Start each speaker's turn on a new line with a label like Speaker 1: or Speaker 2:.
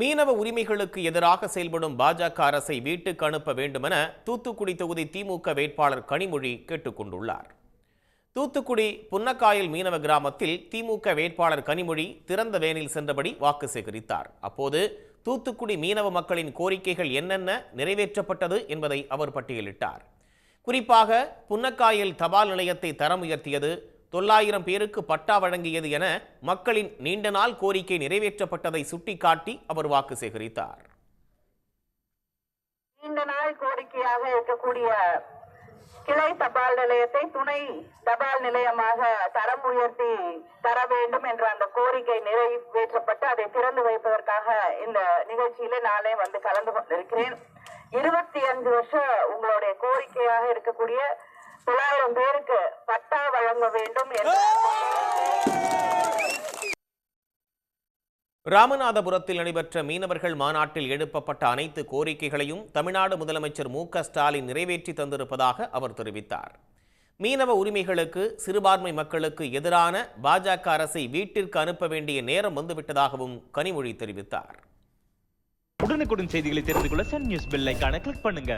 Speaker 1: மீனவ உரிமைகளுக்கு எதிராக செயல்படும் பாஜக அரசை வீட்டுக்கு அனுப்ப வேண்டுமென தூத்துக்குடி தொகுதி திமுக வேட்பாளர் கனிமொழி கேட்டுக்கொண்டுள்ளார் தூத்துக்குடி புன்னக்காயல் மீனவ கிராமத்தில் திமுக வேட்பாளர் கனிமொழி திறந்த வேனில் சென்றபடி வாக்கு சேகரித்தார். அப்போது தூத்துக்குடி மீனவ மக்களின் கோரிக்கைகள் என்னென்ன நிறைவேற்றப்பட்டது என்பதை அவர் பட்டியலிட்டார். குறிப்பாக புன்னக்காயல் தபால் நிலையத்தை தரம் உயர்த்தியது தொள்ளாயிரம் பேருக்கு பட்டா வழங்கியது என மக்களின் நீண்ட நாள் கோரிக்கை நிறைவேற்றப்பட்டதை சுட்டிக்காட்டி அவர் வாக்கு சேகரித்தார்.
Speaker 2: நீண்ட நாள் கோரிக்கையாக இருக்கக்கூடிய கிளை தபால் நிலையத்தை துணை தபால் நிலையமாக தரம் உயர்த்தி தர வேண்டும் என்ற அந்த கோரிக்கை நிறைவேற்றப்பட்டு அதை திறந்து வைப்பதற்காக இந்த நிகழ்ச்சியில நானே வந்து கலந்து கொண்டிருக்கிறேன். இருபத்தி அஞ்சு வருஷம் உங்களுடைய கோரிக்கையாக இருக்கக்கூடிய தொள்ளாயிரம் பேருக்கு பட்டா வழங்க வேண்டும் என்ற.
Speaker 1: ராமநாதபுரத்தில் நடைபெற்ற மீனவர்கள் மாநாட்டில் எழுப்பப்பட்ட அனைத்து கோரிக்கைகளையும் தமிழ்நாடு முதலமைச்சர் மு க ஸ்டாலின் நிறைவேற்றி தந்திருப்பதாக அவர் தெரிவித்தார். மீனவ உரிமைகளுக்கு சிறுபான்மை மக்களுக்கு எதிரான பாஜக அரசை வீட்டிற்கு அனுப்ப வேண்டிய நேரம் வந்துவிட்டதாகவும் கனிமொழி தெரிவித்தார்.
Speaker 3: உடனுக்குடன் செய்திகளை தெரிந்து கொள்ள சன் நியூஸ் பெல் கிளிக் பண்ணுங்க.